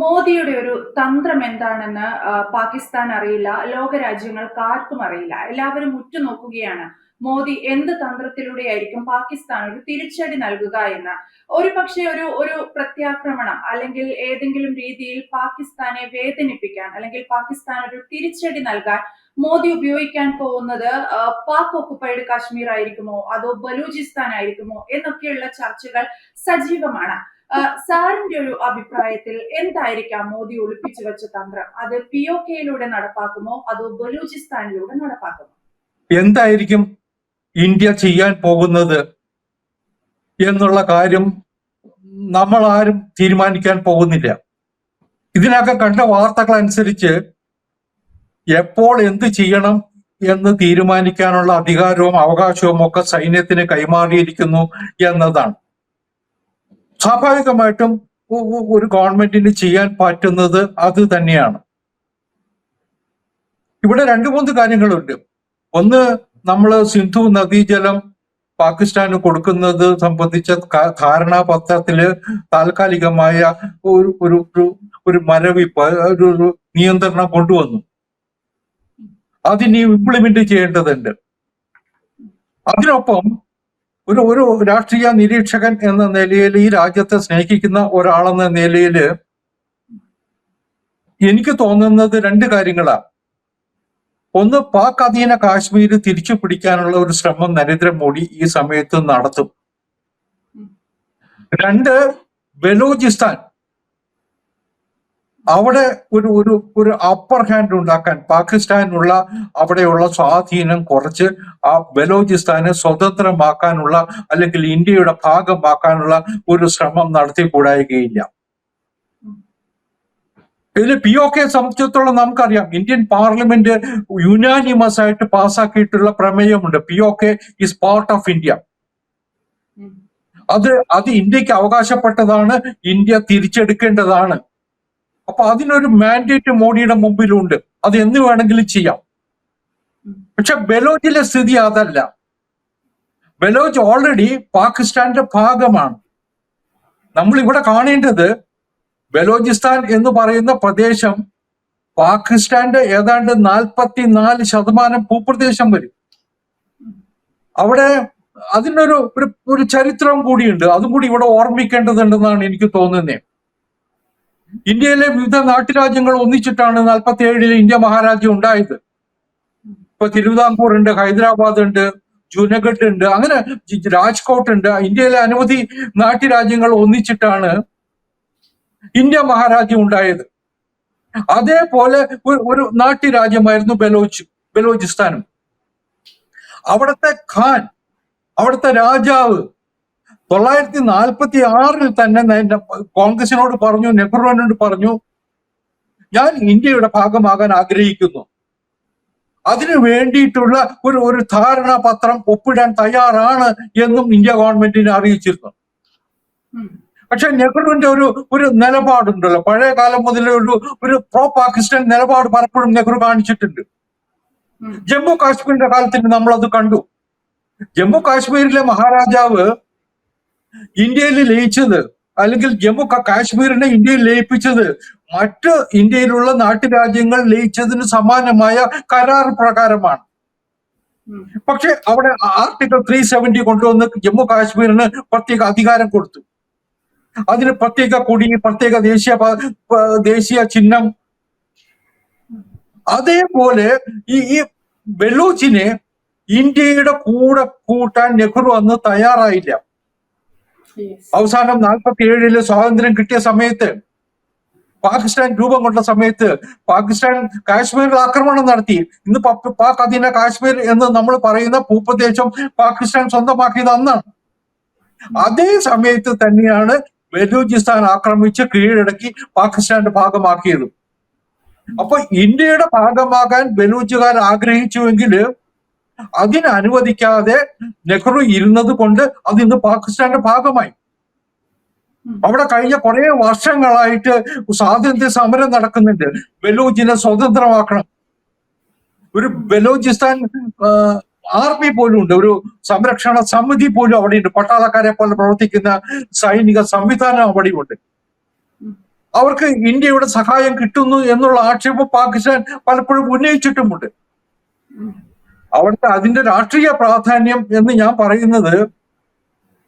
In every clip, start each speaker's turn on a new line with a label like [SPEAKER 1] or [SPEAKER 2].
[SPEAKER 1] മോദിയുടെ ഒരു തന്ത്രം എന്താണെന്ന് പാകിസ്ഥാൻ അറിയില്ല ലോകരാജ്യങ്ങൾ ആർക്കും അറിയില്ല. എല്ലാവരും ഉറ്റുനോക്കുകയാണ്. മോദി എന്ത് തന്ത്രത്തിലൂടെയായിരിക്കും പാകിസ്ഥാൻ ഒരു തിരിച്ചടി നൽകുക എന്ന്. ഒരു പക്ഷേ ഒരു ഒരു പ്രത്യാക്രമണം അല്ലെങ്കിൽ ഏതെങ്കിലും രീതിയിൽ പാകിസ്ഥാനെ വേദനിപ്പിക്കാൻ അല്ലെങ്കിൽ പാകിസ്ഥാൻ ഒരു തിരിച്ചടി നൽകാൻ മോദി ഉപയോഗിക്കാൻ പോകുന്നത് പാക് ഒക്കുപ്പൈഡ് കാശ്മീർ ആയിരിക്കുമോ അതോ ബലൂചിസ്ഥാൻ ആയിരിക്കുമോ എന്നൊക്കെയുള്ള ചർച്ചകൾ സജീവമാണ്. സാറിന്റെ ഒരു അഭിപ്രായത്തിൽ എന്തായിരിക്കാം മോദി ഒളിപ്പിച്ചു വെച്ച തന്ത്രം? അത് പി ഒ കെയിലൂടെ നടപ്പാക്കുമോ? അതോ ബലൂചിസ്ഥാനിലൂടെ നടപ്പാക്കുമോ?
[SPEAKER 2] എന്തായിരിക്കും ഇന്ത്യ ചെയ്യാൻ പോകുന്നത് എന്നുള്ള കാര്യം നമ്മൾ ആരും തീരുമാനിക്കാൻ പോകുന്നില്ല. ഇതിനൊക്കെ കണ്ട വാർത്തകൾ അനുസരിച്ച് എപ്പോൾ എന്ത് ചെയ്യണം എന്ന് തീരുമാനിക്കാനുള്ള അധികാരവും അവകാശവും ഒക്കെ സൈന്യത്തിന് കൈമാറിയിരിക്കുന്നു എന്നതാണ്. സ്വാഭാവികമായിട്ടും ഒരു ഗവൺമെന്റിന് ചെയ്യാൻ പറ്റുന്നത് അത് തന്നെയാണ്. ഇവിടെ രണ്ടു മൂന്ന് കാര്യങ്ങളുണ്ട്. ഒന്ന് നമ്മൾ സിന്ധു നദീജലം പാകിസ്ഥാന് കൊടുക്കുന്നത് സംബന്ധിച്ച ധാരണാപത്രത്തിൽ താൽക്കാലികമായ ഒരു ഒരു ഒരു- മരവിപ്പ് ഒരു നിയന്ത്രണം കൊണ്ടുവന്നു. അതിനി ഇംപ്ലിമെന്റ് ചെയ്യേണ്ടതുണ്ട്. അതിനൊപ്പം ഒരു ഒരു രാഷ്ട്രീയ നിരീക്ഷകൻ എന്ന നിലയിൽ ഈ രാജ്യത്തെ സ്നേഹിക്കുന്ന ഒരാളെന്ന നിലയിൽ എനിക്ക് തോന്നുന്നത് രണ്ട് കാര്യങ്ങളാണ് ഒന്ന് പാക് അധീന കാശ്മീർ തിരിച്ചു പിടിക്കാനുള്ള ഒരു ശ്രമം നരേന്ദ്രമോദി ഈ സമയത്ത് നടത്തും. രണ്ട് ബലൂചിസ്ഥാൻ അവിടെ ഒരു ഒരു ഒരു അപ്പർ ഹാൻഡ് ഉണ്ടാക്കാൻ പാകിസ്ഥാനുള്ള അവിടെയുള്ള സ്വാധീനം കുറച്ച് ആ ബലോചിസ്ഥാനെ സ്വതന്ത്രമാക്കാനുള്ള അല്ലെങ്കിൽ ഇന്ത്യയുടെ ഭാഗമാക്കാനുള്ള ഒരു ശ്രമം നടത്തിക്കൂടായികയില്ല ഇതിൽ പി ഒ കെ സംബന്ധിച്ചിടത്തോളം നമുക്കറിയാം ഇന്ത്യൻ പാർലമെന്റ് യുനാനിമസ് ആയിട്ട് പാസ്സാക്കിയിട്ടുള്ള പ്രമേയമുണ്ട്. P O K is part of India അത് അത് ഇന്ത്യയ്ക്ക് അവകാശപ്പെട്ടതാണ് ഇന്ത്യ തിരിച്ചെടുക്കേണ്ടതാണ്. അപ്പൊ അതിനൊരു മാൻഡേറ്റ് മോഡിയുടെ മുമ്പിലുണ്ട്. അത് എന്ന് വേണമെങ്കിലും ചെയ്യാം. പക്ഷെ ബലോജിലെ സ്ഥിതി അതല്ല. ബലോജ് ഓൾറെഡി പാകിസ്ഥാന്റെ ഭാഗമാണ്. നമ്മൾ ഇവിടെ കാണേണ്ടത് ബലോചിസ്ഥാൻ എന്ന് പറയുന്ന പ്രദേശം പാകിസ്ഥാന്റെ ഏതാണ്ട് നാൽപ്പത്തി നാല് ശതമാനം ഭൂപ്രദേശം വരും. അവിടെ അതിനൊരു ഒരു ചരിത്രം കൂടിയുണ്ട്. അതും കൂടി ഇവിടെ ഓർമ്മിക്കേണ്ടതുണ്ടെന്നാണ് എനിക്ക് തോന്നുന്നത് ഇന്ത്യയിലെ വിവിധ നാട്ടുരാജ്യങ്ങൾ ഒന്നിച്ചിട്ടാണ് നാൽപ്പത്തി ഏഴിൽ ഇന്ത്യ മഹാരാജ്യം ഉണ്ടായത്. ഇപ്പൊ തിരുവിതാംകൂർ ഉണ്ട് ഹൈദരാബാദ് ഉണ്ട് ജുനഗഡ് ഉണ്ട് അങ്ങനെ രാജ്കോട്ട് ഉണ്ട് ഇന്ത്യയിലെ അനവധി നാട്ടുരാജ്യങ്ങൾ ഒന്നിച്ചിട്ടാണ് ഇന്ത്യ മഹാരാജ്യം ഉണ്ടായത്. അതേപോലെ ഒരു നാട്ടുരാജ്യമായിരുന്നു ബലോച്ച് ബലോചിസ്ഥാനും. അവിടുത്തെ ഖാൻ അവിടുത്തെ രാജാവ് തൊള്ളായിരത്തി നാൽപ്പത്തി ആറിൽ തന്നെ കോൺഗ്രസിനോട് പറഞ്ഞു നെഹ്റുവിനോട് പറഞ്ഞു ഞാൻ ഇന്ത്യയുടെ ഭാഗമാകാൻ ആഗ്രഹിക്കുന്നു. അതിനു വേണ്ടിയിട്ടുള്ള ഒരു ഒരു ധാരണാപത്രം ഒപ്പിടാൻ തയ്യാറാണ് എന്നും ഇന്ത്യ ഗവൺമെന്റിനെ അറിയിച്ചിരുന്നു. പക്ഷെ നെഹ്റുവിന്റെ ഒരു ഒരു നിലപാടുണ്ടല്ലോ. പഴയ കാലം മുതലേ ഒരു ഒരു പ്രോ പാകിസ്ഥാൻ നിലപാട് പലപ്പോഴും നെഹ്റു കാണിച്ചിട്ടുണ്ട്. ജമ്മു കാശ്മീരിന്റെ കാലത്തിന് നമ്മളത് കണ്ടു. ജമ്മു കാശ്മീരിലെ മഹാരാജാവ് ഇന്ത്യയിൽ ലയിച്ചത് അല്ലെങ്കിൽ ജമ്മു കാശ്മീരിനെ ഇന്ത്യയിൽ ലയിപ്പിച്ചത് മറ്റ് ഇന്ത്യയിലുള്ള നാട്ടുരാജ്യങ്ങൾ ലയിച്ചതിന് സമാനമായ കരാർ പ്രകാരമാണ്. പക്ഷെ അവിടെ ആർട്ടിക്കിൾ ത്രീ സെവന്റി കൊണ്ടുവന്ന് ജമ്മു കാശ്മീരിന് പ്രത്യേക അധികാരം കൊടുത്തു അതിന് പ്രത്യേക കൊടി പ്രത്യേക ദേശീയ ദേശീയ ചിഹ്നം അതേപോലെ ഈ ഈ ബലൂച്ചിനെ ഇന്ത്യയുടെ കൂടെ കൂട്ടാൻ നെഹ്റു അന്ന് തയ്യാറായില്ല. അവസാനം നാൽപ്പത്തി ഏഴിൽ സ്വാതന്ത്ര്യം കിട്ടിയ സമയത്ത് പാകിസ്ഥാൻ രൂപം കൊണ്ട സമയത്ത് പാകിസ്ഥാൻ കാശ്മീരിൽ ആക്രമണം നടത്തി. ഇന്ന് പാക് അധീന കാശ്മീർ എന്ന് നമ്മൾ പറയുന്ന ഭൂപ്രദേശം പാകിസ്ഥാൻ സ്വന്തമാക്കിയത് അന്നാണ്. അതേ സമയത്ത് തന്നെയാണ് ബലൂചിസ്ഥാൻ ആക്രമിച്ച് കീഴടക്കി പാകിസ്ഥാന്റെ ഭാഗമാക്കിയത്. അപ്പൊ ഇന്ത്യയുടെ ഭാഗമാകാൻ ബലൂച്ചുകാർ ആഗ്രഹിച്ചുവെങ്കിൽ അതിന് അനുവദിക്കാതെ നെഹ്റു ഇരുന്നത് കൊണ്ട് അത് ഇന്ന് പാകിസ്ഥാന്റെ ഭാഗമായി. അവിടെ കഴിഞ്ഞ കുറെ വർഷങ്ങളായിട്ട് സ്വാതന്ത്ര്യ സമരം നടക്കുന്നുണ്ട്. ബലൂച്ചിനെ സ്വതന്ത്രമാക്കണം. ഒരു ബലൂചിസ്ഥാൻ ആർമി പോലും ഉണ്ട്. ഒരു സംരക്ഷണ സമിതി പോലും അവിടെ ഉണ്ട്. പട്ടാളക്കാരെ പോലെ പ്രവർത്തിക്കുന്ന സൈനിക സംവിധാനം അവിടെയുണ്ട് അവർക്ക് ഇന്ത്യയുടെ സഹായം കിട്ടുന്നു എന്നുള്ള ആക്ഷേപം പാകിസ്ഥാൻ പലപ്പോഴും ഉന്നയിച്ചിട്ടുമുണ്ട്. അവിടുത്തെ അതിന്റെ രാഷ്ട്രീയ പ്രാധാന്യം എന്ന് ഞാൻ പറയുന്നത്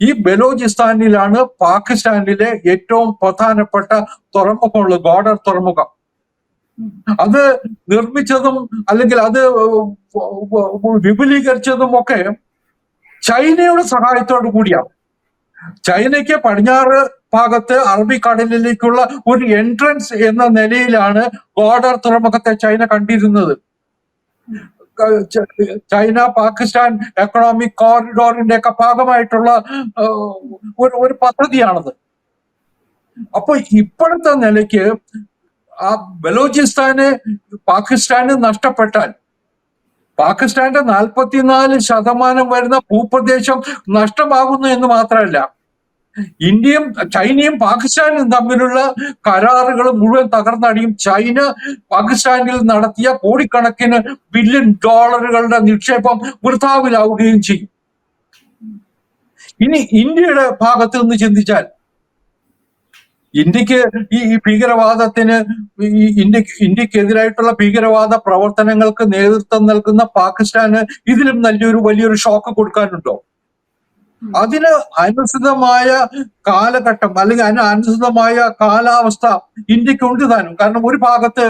[SPEAKER 2] ഈ ബലോചിസ്ഥാനിലാണ് പാകിസ്ഥാനിലെ ഏറ്റവും പ്രധാനപ്പെട്ട തുറമുഖമുള്ളത് ബോർഡർ തുറമുഖം. അത് നിർമ്മിച്ചതും അല്ലെങ്കിൽ അത് വിപുലീകരിച്ചതും ഒക്കെ ചൈനയുടെ സഹായത്തോടു കൂടിയാണ്. ചൈനയ്ക്ക് പടിഞ്ഞാറ് ഭാഗത്ത് അറബിക്കടലിലേക്കുള്ള ഒരു എൻട്രൻസ് എന്ന നിലയിലാണ് ബോർഡർ തുറമുഖത്തെ ചൈന കണ്ടിരുന്നത്. ചൈന പാകിസ്ഥാൻ എക്കണോമിക് കോറിഡോറിന്റെ ഒക്കെ ഭാഗമായിട്ടുള്ള ഒരു ഒരു പദ്ധതിയാണത്. അപ്പൊ ഇപ്പോഴത്തെ നിലയ്ക്ക് ആ ബലോചിസ്ഥാന് പാകിസ്ഥാന് നഷ്ടപ്പെട്ടാൽ പാകിസ്ഥാന്റെ നാൽപ്പത്തിനാല് ശതമാനം വരുന്ന ഭൂപ്രദേശം നഷ്ടമാകുന്നു എന്ന് മാത്രമല്ല ഇന്ത്യയും ചൈനയും പാകിസ്ഥാനും തമ്മിലുള്ള കരാറുകൾ മുഴുവൻ തകർന്നടിയും ചൈന പാകിസ്ഥാനിൽ നടത്തിയ കോടിക്കണക്കിന് ബില്യൺ ഡോളറുകളുടെ നിക്ഷേപം വൃഥാവിലാവുകയും ചെയ്യും. ഇനി ഇന്ത്യയുടെ ഭാഗത്ത് നിന്ന് ചിന്തിച്ചാൽ ഇന്ത്യയ്ക്ക് ഈ ഭീകരവാദത്തിന് ഇന്ത്യ ഇന്ത്യക്കെതിരായിട്ടുള്ള ഭീകരവാദ പ്രവർത്തനങ്ങൾക്ക് നേതൃത്വം നൽകുന്ന പാകിസ്ഥാന് ഇതിലും നല്ലൊരു വലിയൊരു ഷോക്ക് കൊടുക്കാനുണ്ടോ? അതിന് അനുസൃതമായ കാലഘട്ടം അല്ലെങ്കിൽ അതിന് അനുസൃതമായ കാലാവസ്ഥ ഇന്ത്യക്കുണ്ട് താനും. കാരണം ഒരു ഭാഗത്ത്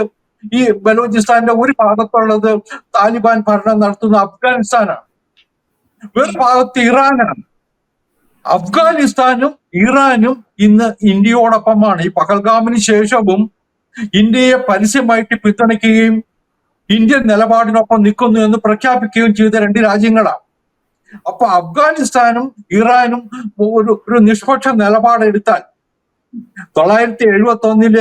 [SPEAKER 2] ഈ ബലൂചിസ്ഥാന്റെ ഒരു ഭാഗത്തുള്ളത് താലിബാൻ ഭരണം നടത്തുന്ന അഫ്ഗാനിസ്ഥാനാണ്. വേറെ ഭാഗത്ത് ഇറാനാണ്. അഫ്ഗാനിസ്ഥാനും ഇറാനും ഇന്ന് ഇന്ത്യയോടൊപ്പമാണ്. ഈ പഹൽഗാമിന് ശേഷവും ഇന്ത്യയെ പരസ്യമായിട്ട് പിന്തുണയ്ക്കുകയും ഇന്ത്യൻ നിലപാടിനൊപ്പം നിൽക്കുന്നു എന്ന് പ്രഖ്യാപിക്കുകയും ചെയ്ത രണ്ട് രാജ്യങ്ങളാണ്. അപ്പൊ അഫ്ഗാനിസ്ഥാനും ഇറാനും ഒരു ഒരു നിഷ്പക്ഷ നിലപാടെടുത്താൽ തൊള്ളായിരത്തി എഴുപത്തി ഒന്നിൽ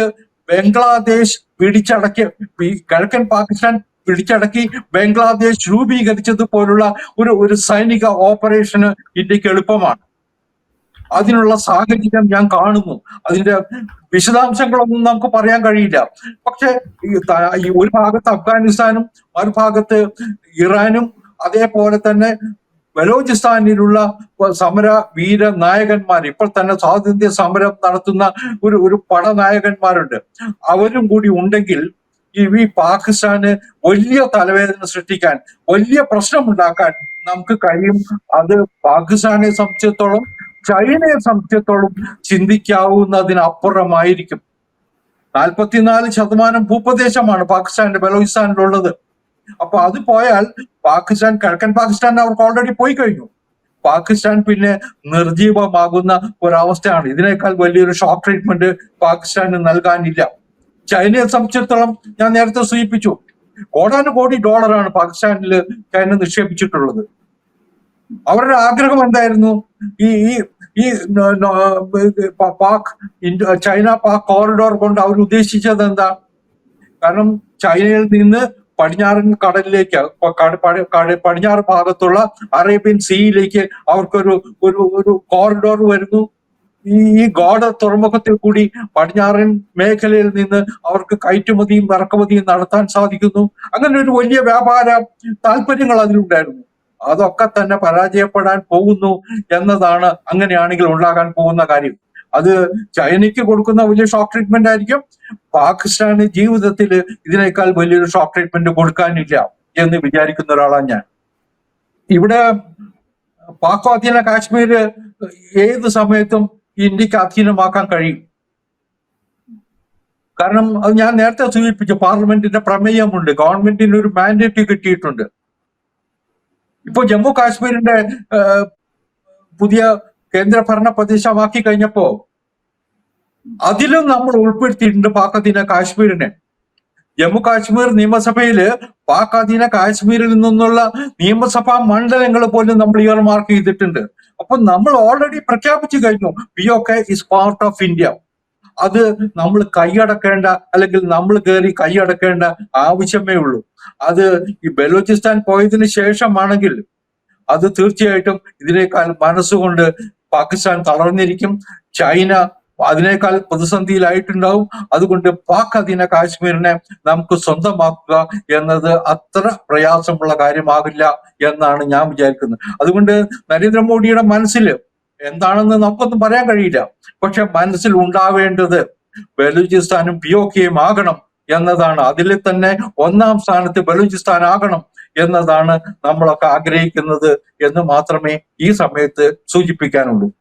[SPEAKER 2] ബംഗ്ലാദേശ് പിടിച്ചടക്കി കിഴക്കൻ പാകിസ്ഥാൻ പിടിച്ചടക്കി ബംഗ്ലാദേശ് രൂപീകരിച്ചത് പോലുള്ള ഒരു ഒരു സൈനിക ഓപ്പറേഷന് ഇന്ത്യയ്ക്ക് എളുപ്പമാണ്. അതിനുള്ള സാഹചര്യം ഞാൻ കാണുന്നു. അതിന്റെ വിശദാംശങ്ങളൊന്നും നമുക്ക് പറയാൻ കഴിയില്ല. പക്ഷെ ഒരു ഭാഗത്ത് അഫ്ഗാനിസ്ഥാനും മറുഭാഗത്ത് ഇറാനും അതേപോലെ തന്നെ ബലോചിസ്ഥാനിലുള്ള സമര വീര നായകന്മാർ ഇപ്പോൾ തന്നെ സ്വാതന്ത്ര്യ സമരം നടത്തുന്ന ഒരു ഒരു പടനായകന്മാരുണ്ട് അവരും കൂടി ഉണ്ടെങ്കിൽ ഈ പാകിസ്ഥാന് വലിയ തലവേദന സൃഷ്ടിക്കാൻ വലിയ പ്രശ്നമുണ്ടാക്കാൻ നമുക്ക് കഴിയും. അത് പാകിസ്ഥാനെ സംബന്ധിച്ചിടത്തോളം ചൈനയെ സംബന്ധിച്ചിടത്തോളം ചിന്തിക്കാവുന്നതിനപ്പുറമായിരിക്കും. നാൽപ്പത്തിനാല് ശതമാനം ഭൂപ്രദേശമാണ് പാകിസ്ഥാന്റെ ബലോചിസ്ഥാനിലുള്ളത്. അപ്പൊ അത് പോയാൽ പാകിസ്ഥാൻ കിഴക്കൻ പാകിസ്ഥാൻ അവർക്ക് ഓൾറെഡി പോയി കഴിഞ്ഞു. പാകിസ്ഥാൻ പിന്നെ നിർജീവമാകുന്ന ഒരവസ്ഥയാണ്. ഇതിനേക്കാൾ വലിയൊരു ഷോക്ക് ട്രീറ്റ്മെന്റ് പാകിസ്ഥാന് നൽകാനില്ല. ചൈനയെ സംബന്ധിച്ചിടത്തോളം ഞാൻ നേരത്തെ സൂചിപ്പിച്ചു കോടാനുകോടി ഡോളറാണ് പാകിസ്ഥാനിൽ ചൈന നിക്ഷേപിച്ചിട്ടുള്ളത്. അവരുടെ ആഗ്രഹം എന്തായിരുന്നു? ഈ ഈ ഈ പാക് ചൈന പാക് കോറിഡോർ കൊണ്ട് അവർ ഉദ്ദേശിച്ചത് എന്താ? കാരണം ചൈനയിൽ നിന്ന് പടിഞ്ഞാറൻ കടലിലേക്ക് പടിഞ്ഞാറ് ഭാഗത്തുള്ള അറേബ്യൻ സീയിലേക്ക് അവർക്കൊരു ഒരു ഒരു കോറിഡോർ വരുന്നു. ഈ ഗോഡ തുറമുഖത്തിൽ കൂടി പടിഞ്ഞാറൻ മേഖലയിൽ നിന്ന് അവർക്ക് കയറ്റുമതിയും ഇറക്കുമതിയും നടത്താൻ സാധിക്കുന്നു. അങ്ങനെ ഒരു വലിയ വ്യാപാര താല്പര്യങ്ങൾ അതിലുണ്ടായിരുന്നു. അതൊക്കെ തന്നെ പരാജയപ്പെടാൻ പോകുന്നു എന്നതാണ് അങ്ങനെയാണെങ്കിൽ ഉണ്ടാകാൻ പോകുന്ന കാര്യം. അത് ചൈനയ്ക്ക് കൊടുക്കുന്ന വലിയ ഷോക്ക് ട്രീറ്റ്മെന്റ് ആയിരിക്കും. പാകിസ്ഥാന് ജീവിതത്തിൽ ഇതിനേക്കാൾ വലിയൊരു ഷോക്ക് ട്രീറ്റ്മെന്റ് കൊടുക്കാനില്ല എന്ന് വിചാരിക്കുന്ന ഒരാളാണ് ഞാൻ. ഇവിടെ പാക് അധീന ഏത് സമയത്തും ഇന്ത്യയ്ക്ക് അധീനമാക്കാൻ കഴിയും. കാരണം അത് ഞാൻ നേരത്തെ സൂചിപ്പിച്ചു പാർലമെന്റിന്റെ പ്രമേയമുണ്ട്. ഗവൺമെന്റിന് ഒരു മാൻഡേറ്റ് കിട്ടിയിട്ടുണ്ട്. ഇപ്പൊ ജമ്മു കാശ്മീരിന്റെ പുതിയ കേന്ദ്രഭരണ പ്രദേശമാക്കി കഴിഞ്ഞപ്പോ അതിലും നമ്മൾ ഉൾപ്പെടുത്തിയിട്ടുണ്ട് പാക് കാശ്മീരിനെ. ജമ്മു കാശ്മീർ നിയമസഭയിൽ പാക് കാശ്മീരിൽ നിന്നുള്ള നിയമസഭാ മണ്ഡലങ്ങൾ പോലും നമ്മൾ ഇയർ മാർക്ക് ചെയ്തിട്ടുണ്ട്. അപ്പൊ നമ്മൾ ഓൾറെഡി പ്രഖ്യാപിച്ചു കഴിഞ്ഞു പി ഒക്കെ ഇസ് പാർട്ട് ഓഫ് ഇന്ത്യ അത് നമ്മൾ കൈയടക്കേണ്ട അല്ലെങ്കിൽ നമ്മൾ കയറി കൈയടക്കേണ്ട ആവശ്യമേ ഉള്ളൂ. അത് ഈ ബലൂചിസ്ഥാൻ പോയതിനു ശേഷമാണെങ്കിൽ അത് തീർച്ചയായിട്ടും ഇതിനേക്കാൾ മനസ്സുകൊണ്ട് പാകിസ്ഥാൻ തളർന്നിരിക്കും. ചൈന അതിനേക്കാൾ പ്രതിസന്ധിയിലായിട്ടുണ്ടാവും. അതുകൊണ്ട് പാക് അധീന കാശ്മീരിനെ നമുക്ക് സ്വന്തമാക്കുക എന്നത് അത്ര പ്രയാസമുള്ള കാര്യമാകില്ല എന്നാണ് ഞാൻ വിചാരിക്കുന്നത്. അതുകൊണ്ട് നരേന്ദ്രമോദിയുടെ മനസ്സിൽ എന്താണെന്ന് നമുക്കൊന്നും പറയാൻ കഴിയില്ല. പക്ഷെ മനസ്സിൽ ഉണ്ടാവേണ്ടത് ബലൂചിസ്ഥാനും പി ഒ കെയും ആകണം എന്നതാണ്. അതിൽ തന്നെ ഒന്നാം സ്ഥാനത്ത് ബലൂചിസ്ഥാൻ ആകണം എന്നതാണ് നമ്മളൊക്കെ ആഗ്രഹിക്കുന്നത് എന്ന് മാത്രമേ ഈ സമയത്ത് സൂചിപ്പിക്കാനുള്ളൂ.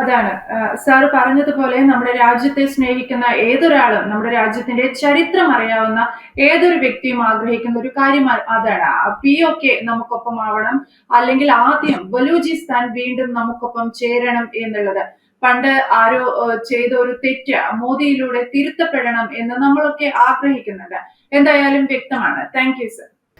[SPEAKER 1] അതാണ്. സാർ പറഞ്ഞതുപോലെ നമ്മുടെ രാജ്യത്തെ സ്നേഹിക്കുന്ന ഏതൊരാളും നമ്മുടെ രാജ്യത്തിന്റെ ചരിത്രം അറിയാവുന്ന ഏതൊരു വ്യക്തിയും ആഗ്രഹിക്കുന്ന ഒരു കാര്യം അതാണ്. പി ഒക്കെ നമുക്കൊപ്പം ആവണം. അല്ലെങ്കിൽ ആദ്യം ബലൂചിസ്ഥാൻ വീണ്ടും നമുക്കൊപ്പം ചേരണം എന്നുള്ളത്. പണ്ട് ആരോ ചെയ്ത ഒരു തെറ്റ് മോദിയിലൂടെ തിരുത്തപ്പെടണം എന്ന് നമ്മളൊക്കെ ആഗ്രഹിക്കുന്നുണ്ട്. എന്തായാലും വ്യക്തമാണ്. Thank you sir.